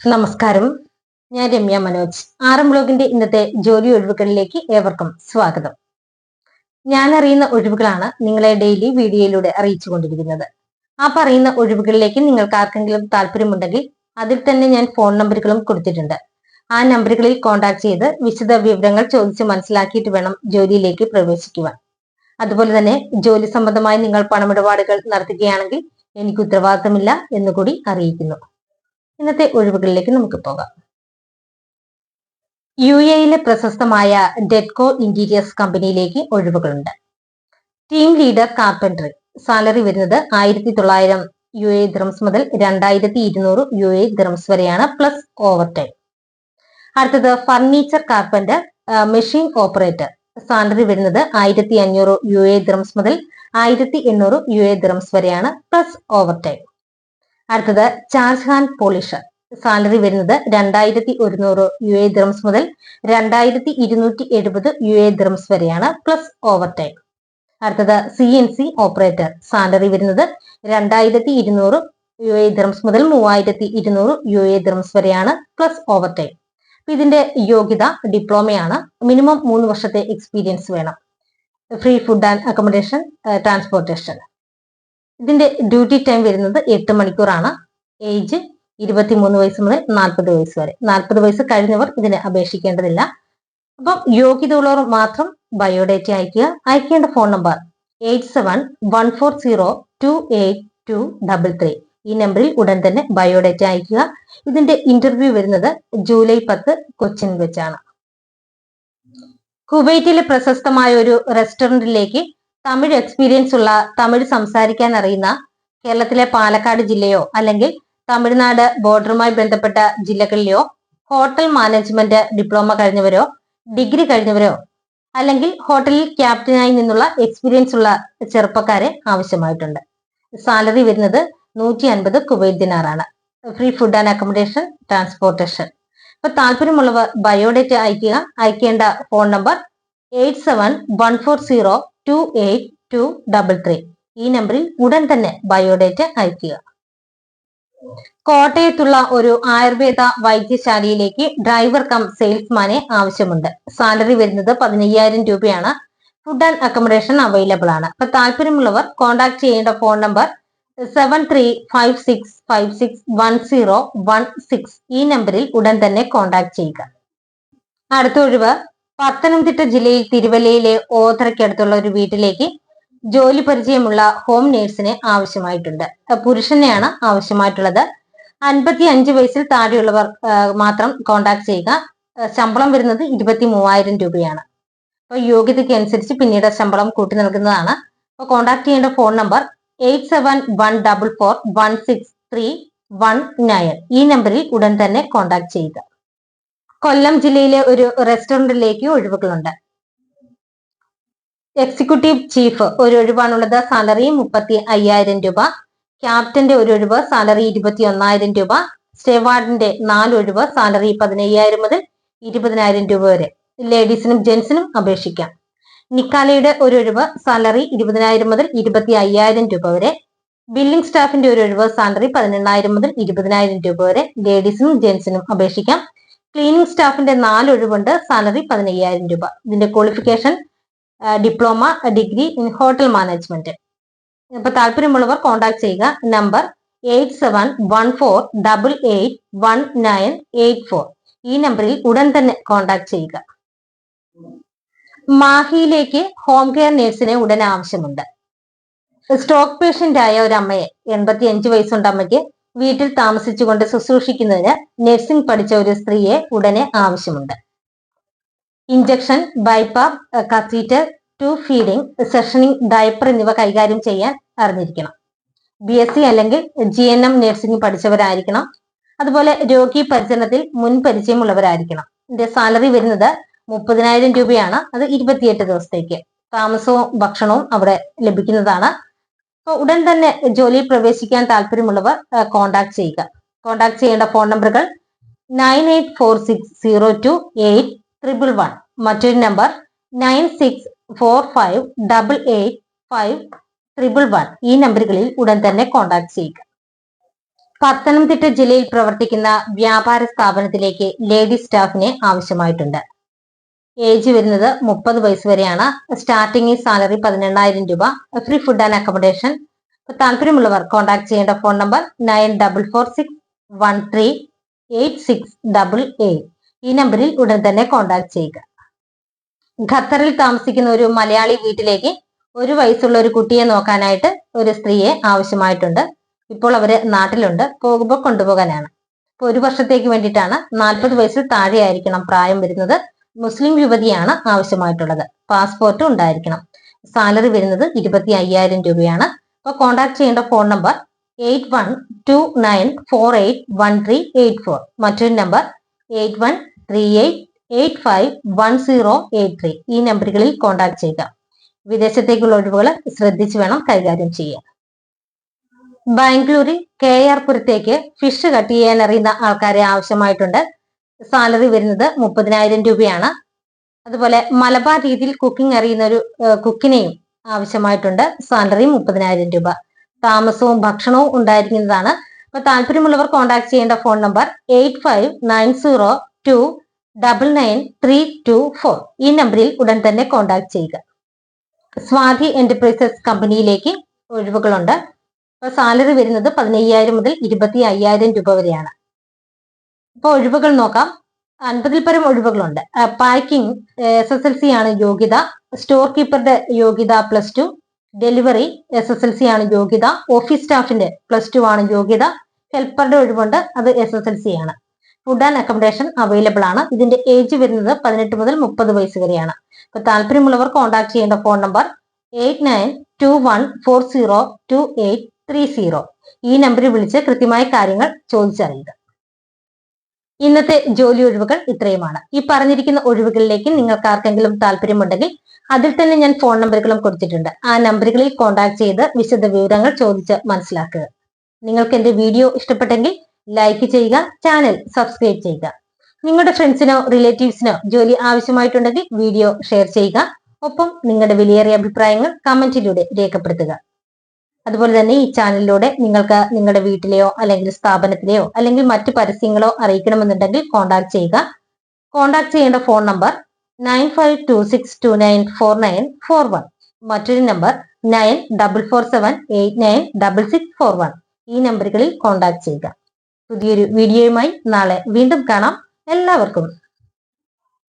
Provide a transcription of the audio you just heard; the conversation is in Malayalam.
നമസ്കാരം. ഞാൻ രമ്യ മനോജ്. ആറം ബ്ലോഗിന്റെ ഇന്നത്തെ ജോലി ഒഴിവുകളിലേക്ക് ഏവർക്കും സ്വാഗതം. ഞാൻ അറിയുന്ന ഒഴിവുകളാണ് നിങ്ങളെ ഡെയിലി വീഡിയോയിലൂടെ അറിയിച്ചു കൊണ്ടിരിക്കുന്നത് ആ പറയുന്ന ഒഴിവുകളിലേക്ക് നിങ്ങൾക്ക് ആർക്കെങ്കിലും താല്പര്യമുണ്ടെങ്കിൽ അതിൽ തന്നെ ഞാൻ ഫോൺ നമ്പറുകളും കൊടുത്തിട്ടുണ്ട്. ആ നമ്പറുകളിൽ കോൺടാക്ട് ചെയ്ത് വിശദ വിവരങ്ങൾ ചോദിച്ച് മനസ്സിലാക്കിയിട്ട് വേണം ജോലിയിലേക്ക് പ്രവേശിക്കുവാൻ. അതുപോലെ തന്നെ ജോലി സംബന്ധമായി നിങ്ങൾ പണമിടപാടുകൾ നടത്തുകയാണെങ്കിൽ എനിക്ക് ഉത്തരവാദിത്തമില്ല എന്നുകൂടി അറിയിക്കുന്നു. ഇന്നത്തെ ഒഴിവുകളിലേക്ക് നമുക്ക് പോകാം. യു എയിലെ പ്രശസ്തമായ ഡെഡ്കോ ഇന്റീരിയേഴ്സ് കമ്പനിയിലേക്ക് ഒഴിവുകളുണ്ട്. Team leader carpentry. സാലറി വരുന്നത് ആയിരത്തി തൊള്ളായിരം യു എ ദ്രംസ് മുതൽ രണ്ടായിരത്തി ഇരുന്നൂറ് യു എ ദ്രംസ് വരെയാണ് പ്ലസ് ഓവർ ടൈം അടുത്തത് furniture carpenter machine operator. Salary വരുന്നത് ആയിരത്തി അഞ്ഞൂറ് യു എ ദ്രംസ് മുതൽ ആയിരത്തി എണ്ണൂറ് യു എ ദ്രംസ് വരെയാണ് പ്ലസ് ഓവർ ടൈം അടുത്തത് ചാർജ് ഹാൻഡ് പോളിഷർ സാലറി വരുന്നത് രണ്ടായിരത്തി ഒരുന്നൂറ് യു എ ദ്രംസ് മുതൽ രണ്ടായിരത്തി ഇരുന്നൂറ്റി എഴുപത് യു എ ദ്രംസ് വരെയാണ് പ്ലസ് ഓവർ ടൈം അടുത്തത് C N C operator salary വരുന്നത് രണ്ടായിരത്തി ഇരുന്നൂറ് യു എ ദ്രംസ് മുതൽ മൂവായിരത്തി ഇരുന്നൂറ് യു എ ദ്രംസ് വരെയാണ് പ്ലസ് ഓവർ ടൈം ഇതിന്റെ യോഗ്യത ഡിപ്ലോമയാണ് മിനിമം മൂന്ന് വർഷത്തെ എക്സ്പീരിയൻസ് വേണം. Free food and accommodation transportation ഇതിന്റെ ഡ്യൂട്ടി ടൈം വരുന്നത് എട്ട് മണിക്കൂറാണ്. ഏജ് ഇരുപത്തിമൂന്ന് വയസ്സ് മുതൽ നാൽപ്പത് വയസ്സ് വരെ. നാൽപ്പത് വയസ്സ് കഴിഞ്ഞവർ ഇതിന് അപേക്ഷിക്കേണ്ടതില്ല. അപ്പം യോഗ്യത ഉള്ളവർ മാത്രം ബയോഡേറ്റ അയക്കുക അയക്കേണ്ട phone number eight seven one four zero two eight two double three ഈ നമ്പറിൽ ഉടൻ തന്നെ ബയോഡേറ്റ അയക്കുക ഇതിന്റെ ഇന്റർവ്യൂ വരുന്നത് ജൂലൈ പത്ത് കൊച്ചിൻ വെച്ചാണ്. കുവൈറ്റിലെ പ്രശസ്തമായ ഒരു റെസ്റ്റോറന്റിലേക്ക് തമിഴ് എക്സ്പീരിയൻസ് ഉള്ള തമിഴ് സംസാരിക്കാൻ അറിയുന്ന കേരളത്തിലെ പാലക്കാട് ജില്ലയോ അല്ലെങ്കിൽ തമിഴ്നാട് ബോർഡറുമായി ബന്ധപ്പെട്ട ജില്ലകളിലെയോ ഹോട്ടൽ മാനേജ്മെന്റ് ഡിപ്ലോമ കഴിഞ്ഞവരോ ഡിഗ്രി കഴിഞ്ഞവരോ അല്ലെങ്കിൽ ഹോട്ടലിൽ ക്യാപ്റ്റനായി നിന്നുള്ള എക്സ്പീരിയൻസ് ഉള്ള ചെറുപ്പക്കാരെ ആവശ്യമായിട്ടുണ്ട്. സാലറി വരുന്നത് നൂറ്റി അൻപത് Kuwait free food and accommodation transportation അപ്പൊ താല്പര്യമുള്ളവർ ബയോഡേറ്റ അയക്കുക അയക്കേണ്ട phone number eight seven one four zero two eight two double three ഈ നമ്പറിൽ ഉടൻ തന്നെ ബയോഡേറ്റ അയക്കുക കോട്ടയത്തുള്ള ഒരു ആയുർവേദ വൈദ്യശാലയിലേക്ക് ഡ്രൈവർ കം സെയിൽസ്മാനെ ആവശ്യമുണ്ട്. സാലറി വരുന്നത് പതിനയ്യായിരം രൂപയാണ്. ഫുഡ് ആൻഡ് അക്കോമഡേഷൻ അവൈലബിൾ ആണ്. അപ്പൊ താല്പര്യമുള്ളവർ കോൺടാക്ട് ചെയ്യേണ്ട phone number seven three five six five six one zero one six ഈ നമ്പറിൽ ഉടൻ തന്നെ കോൺടാക്ട് ചെയ്യുക. അടുത്ത ഒഴിവ് പത്തനംതിട്ട ജില്ലയിൽ തിരുവല്ലയിലെ ഓതറയ്ക്കടുത്തുള്ള ഒരു വീട്ടിലേക്ക് ജോലി പരിചയമുള്ള ഹോം നേഴ്സിനെ ആവശ്യമായിട്ടുണ്ട്. പുരുഷനെയാണ് ആവശ്യമായിട്ടുള്ളത്. അൻപത്തി അഞ്ച് വയസ്സിൽ താഴെയുള്ളവർ മാത്രം കോണ്ടാക്ട് ചെയ്യുക. ശമ്പളം വരുന്നത് ഇരുപത്തി മൂവായിരം രൂപയാണ്. അപ്പൊ യോഗ്യതയ്ക്ക് അനുസരിച്ച് പിന്നീട് ശമ്പളം കൂട്ടി നൽകുന്നതാണ്. അപ്പൊ കോണ്ടാക്ട് ചെയ്യേണ്ട phone number eight seven one double four one six three one nine. ഈ നമ്പറിൽ ഉടൻ തന്നെ കോണ്ടാക്ട് ചെയ്യുക. കൊല്ലം ജില്ലയിലെ ഒരു റെസ്റ്റോറന്റിലേക്ക് ഒഴിവുകളുണ്ട്. എക്സിക്യൂട്ടീവ് ചീഫ് ഒരു ഒഴിവാണുള്ളത്. സാലറി മുപ്പത്തി അയ്യായിരം രൂപ ക്യാപ്റ്റന്റെ ഒരു ഒഴിവ് സാലറി ഇരുപത്തി ഒന്നായിരം രൂപ. സ്റ്റേവാർഡിന്റെ നാല് ഒഴിവ് സാലറി പതിനയ്യായിരം മുതൽ ഇരുപതിനായിരം രൂപ വരെ. ലേഡീസിനും ജെന്റ്സിനും അപേക്ഷിക്കാം. നിക്കാലയുടെ ഒരു ഒഴിവ് സാലറി ഇരുപതിനായിരം മുതൽ ഇരുപത്തി അയ്യായിരം രൂപ വരെ. ബില്ലിംഗ് സ്റ്റാഫിന്റെ ഒരു ഒഴിവ് സാലറി പതിനെണ്ണായിരം മുതൽ ഇരുപതിനായിരം രൂപ വരെ. ലേഡീസിനും ജെന്റ്സിനും അപേക്ഷിക്കാം. ക്ലീനിങ് സ്റ്റാഫിന്റെ നാല് ഒഴിവുണ്ട് സാലറി പതിനയ്യായിരം രൂപ. ഇതിന്റെ qualification diploma degree in hotel management ഇപ്പൊ താല്പര്യമുള്ളവർ കോൺടാക്ട് ചെയ്യുക. Number eight seven one four double eight one nine eight four ഈ നമ്പറിൽ ഉടൻ തന്നെ കോൺടാക്ട് ചെയ്യുക. മാഹിയിലേക്ക് ഹോം കെയർ നേഴ്സിനെ ഉടൻ ആവശ്യമുണ്ട്. സ്ട്രോക്ക് പേഷ്യന്റ് ആയ ഒരു അമ്മയെ എൺപത്തി അഞ്ച് വയസ്സുണ്ട് അമ്മയ്ക്ക്. വീട്ടിൽ താമസിച്ചുകൊണ്ട് ശുശ്രൂഷിക്കുന്നതിന് നഴ്സിംഗ് പഠിച്ച ഒരു സ്ത്രീയെ ഉടനെ ആവശ്യമുണ്ട്. Injection BiPAP catheter to feeding സെഷനിങ് diaper എന്നിവ കൈകാര്യം ചെയ്യാൻ അറിഞ്ഞിരിക്കണം. ബി എസ് സി അല്ലെങ്കിൽ ജി എൻ എം നഴ്സിംഗ് പഠിച്ചവരായിരിക്കണം. അതുപോലെ രോഗി പരിചരണത്തിൽ മുൻ പരിചയമുള്ളവരായിരിക്കണം. ഇതിന്റെ സാലറി വരുന്നത് മുപ്പതിനായിരം രൂപയാണ്. അത് ഇരുപത്തിയെട്ട് ദിവസത്തേക്ക്. താമസവും ഭക്ഷണവും അവിടെ ലഭിക്കുന്നതാണ് ഉടൻ തന്നെ ജോലിയിൽ പ്രവേശിക്കാൻ താല്പര്യമുള്ളവർ കോൺടാക്ട് ചെയ്യുക. കോൺടാക്ട് ചെയ്യേണ്ട ഫോൺ നമ്പറുകൾ nine eight four six zero two eight triple one മറ്റൊരു number nine six four five double eight five triple one ഈ നമ്പറുകളിൽ ഉടൻ തന്നെ കോൺടാക്ട് ചെയ്യുക. പത്തനംതിട്ട ജില്ലയിൽ പ്രവർത്തിക്കുന്ന വ്യാപാര സ്ഥാപനത്തിലേക്ക് ലേഡി സ്റ്റാഫിനെ ആവശ്യമായിട്ടുണ്ട്. ഏജ് വരുന്നത് മുപ്പത് വയസ്സ് വരെയാണ്. സ്റ്റാർട്ടിംഗ് സാലറി പതിനെണ്ണായിരം രൂപ. ഫ്രീ ഫുഡ് ആൻഡ് അക്കോമഡേഷൻ താല്പര്യമുള്ളവർ കോൺടാക്ട് ചെയ്യേണ്ട phone number nine double four six one three eight six double eight ഈ നമ്പറിൽ ഉടൻ തന്നെ കോൺടാക്ട് ചെയ്യുക. ഖത്തറിൽ താമസിക്കുന്ന ഒരു മലയാളി വീട്ടിലേക്ക് ഒരു വയസ്സുള്ള ഒരു കുട്ടിയെ നോക്കാനായിട്ട് ഒരു സ്ത്രീയെ ആവശ്യമായിട്ടുണ്ട്. ഇപ്പോൾ അവർ നാട്ടിലുണ്ട്. പോകുമ്പോൾ കൊണ്ടുപോകാനാണ്. ഇപ്പൊ ഒരു വർഷത്തേക്ക് വേണ്ടിയിട്ടാണ്. നാൽപ്പത് വയസ്സിൽ താഴെയായിരിക്കണം പ്രായം വരുന്നത്. മുസ്ലിം യുവതിയാണ് ആവശ്യമായിട്ടുള്ളത്. പാസ്പോർട്ട് ഉണ്ടായിരിക്കണം. സാലറി വരുന്നത് ഇരുപത്തി അയ്യായിരം രൂപയാണ്. അപ്പൊ കോൺടാക്ട് ചെയ്യേണ്ട phone number eight one two nine four eight one three eight four. മറ്റൊരു number eight one three eight eight five one zero eight three. ഈ നമ്പറുകളിൽ കോൺടാക്ട് ചെയ്യുക. വിദേശത്തേക്കുള്ള ഒഴിവുകൾ ശ്രദ്ധിച്ചു വേണം കൈകാര്യം ചെയ്യാൻ. ബാംഗ്ലൂരിൽ കെ ആർ പുരത്തേക്ക് ഫിഷ് കട്ട് ചെയ്യാൻ അറിയുന്ന ആൾക്കാരെ ആവശ്യമായിട്ടുണ്ട്. സാലറി വരുന്നത് മുപ്പതിനായിരം രൂപയാണ്. അതുപോലെ മലബാർ രീതിയിൽ കുക്കിംഗ് അറിയുന്ന ഒരു കുക്കിനെയും ആവശ്യമായിട്ടുണ്ട്. സാലറി മുപ്പതിനായിരം രൂപ. താമസവും ഭക്ഷണവും ഉണ്ടായിരിക്കുന്നതാണ്. അപ്പൊ താല്പര്യമുള്ളവർ കോൺടാക്ട് ചെയ്യേണ്ട phone number eight five nine zero two double nine three two four. ഈ നമ്പറിൽ ഉടൻ തന്നെ കോൺടാക്ട് ചെയ്യുക. സ്വാതി എന്റർപ്രൈസസ് കമ്പനിയിലേക്ക് ഒഴിവുകളുണ്ട്. സാലറി വരുന്നത് പതിനയ്യായിരം മുതൽ ഇരുപത്തി അയ്യായിരം രൂപ വരെയാണ്. ഇപ്പൊ ഒഴിവുകൾ നോക്കാം. അൻപതിൽ പരം ഒഴിവുകളുണ്ട്. Packing S S L C ആണ് യോഗ്യത. സ്റ്റോർ കീപ്പറുടെ യോഗ്യത plus two delivery S S L C ആണ് യോഗ്യത. ഓഫീസ് സ്റ്റാഫിന്റെ പ്ലസ് ടു ആണ് യോഗ്യത. ഹെൽപ്പറുടെ ഒഴിവുണ്ട്. അത് എസ് എസ് എൽ സി ആണ്. ഫുഡ് ആൻഡ് അക്കോമഡേഷൻ അവൈലബിൾ ആണ്. ഇതിന്റെ ഏജ് വരുന്നത് പതിനെട്ട് മുതൽ മുപ്പത് വയസ്സ് വരെയാണ്. അപ്പൊ താല്പര്യമുള്ളവർ കോൺടാക്ട് ചെയ്യേണ്ട phone number eight nine two one four zero two eight three zero ഈ നമ്പറിൽ വിളിച്ച് കൃത്യമായ കാര്യങ്ങൾ ചോദിച്ചറിയുക. ഇന്നത്തെ ജോലി ഒഴിവുകൾ ഇത്രയുമാണ്. ഈ പറഞ്ഞിരിക്കുന്ന ഒഴിവുകളിലേക്ക് നിങ്ങൾക്ക് ആർക്കെങ്കിലും താല്പര്യമുണ്ടെങ്കിൽ അതിൽ തന്നെ ഞാൻ ഫോൺ നമ്പറുകളും കൊടുത്തിട്ടുണ്ട്. ആ നമ്പറുകളിൽ കോൺടാക്ട് ചെയ്ത് വിശദ വിവരങ്ങൾ ചോദിച്ച് മനസ്സിലാക്കുക. നിങ്ങൾക്ക് എന്റെ വീഡിയോ ഇഷ്ടപ്പെട്ടെങ്കിൽ ലൈക്ക് ചെയ്യുക ചാനൽ സബ്സ്ക്രൈബ് ചെയ്യുക. നിങ്ങളുടെ ഫ്രണ്ട്സിനോ റിലേറ്റീവ്സിനോ ജോലി ആവശ്യമായിട്ടുണ്ടെങ്കിൽ വീഡിയോ ഷെയർ ചെയ്യുക. ഒപ്പം നിങ്ങളുടെ വിലയേറിയ അഭിപ്രായങ്ങൾ കമന്റിലൂടെ രേഖപ്പെടുത്തുക. അതുപോലെ തന്നെ ഈ ചാനലിലൂടെ നിങ്ങൾക്ക് നിങ്ങളുടെ വീട്ടിലെയോ അല്ലെങ്കിൽ സ്ഥാപനത്തിലെയോ അല്ലെങ്കിൽ മറ്റു പരസ്യങ്ങളോ അറിയിക്കണമെന്നുണ്ടെങ്കിൽ കോൺടാക്ട് ചെയ്യുക. കോൺടാക്ട് ചെയ്യേണ്ട phone number nine five two six two nine four nine four one മറ്റൊരു number nine double four seven eight nine double six four one ഈ നമ്പറുകളിൽ കോൺടാക്ട് ചെയ്യുക. പുതിയൊരു വീഡിയോയുമായി നാളെ വീണ്ടും കാണാം. എല്ലാവർക്കും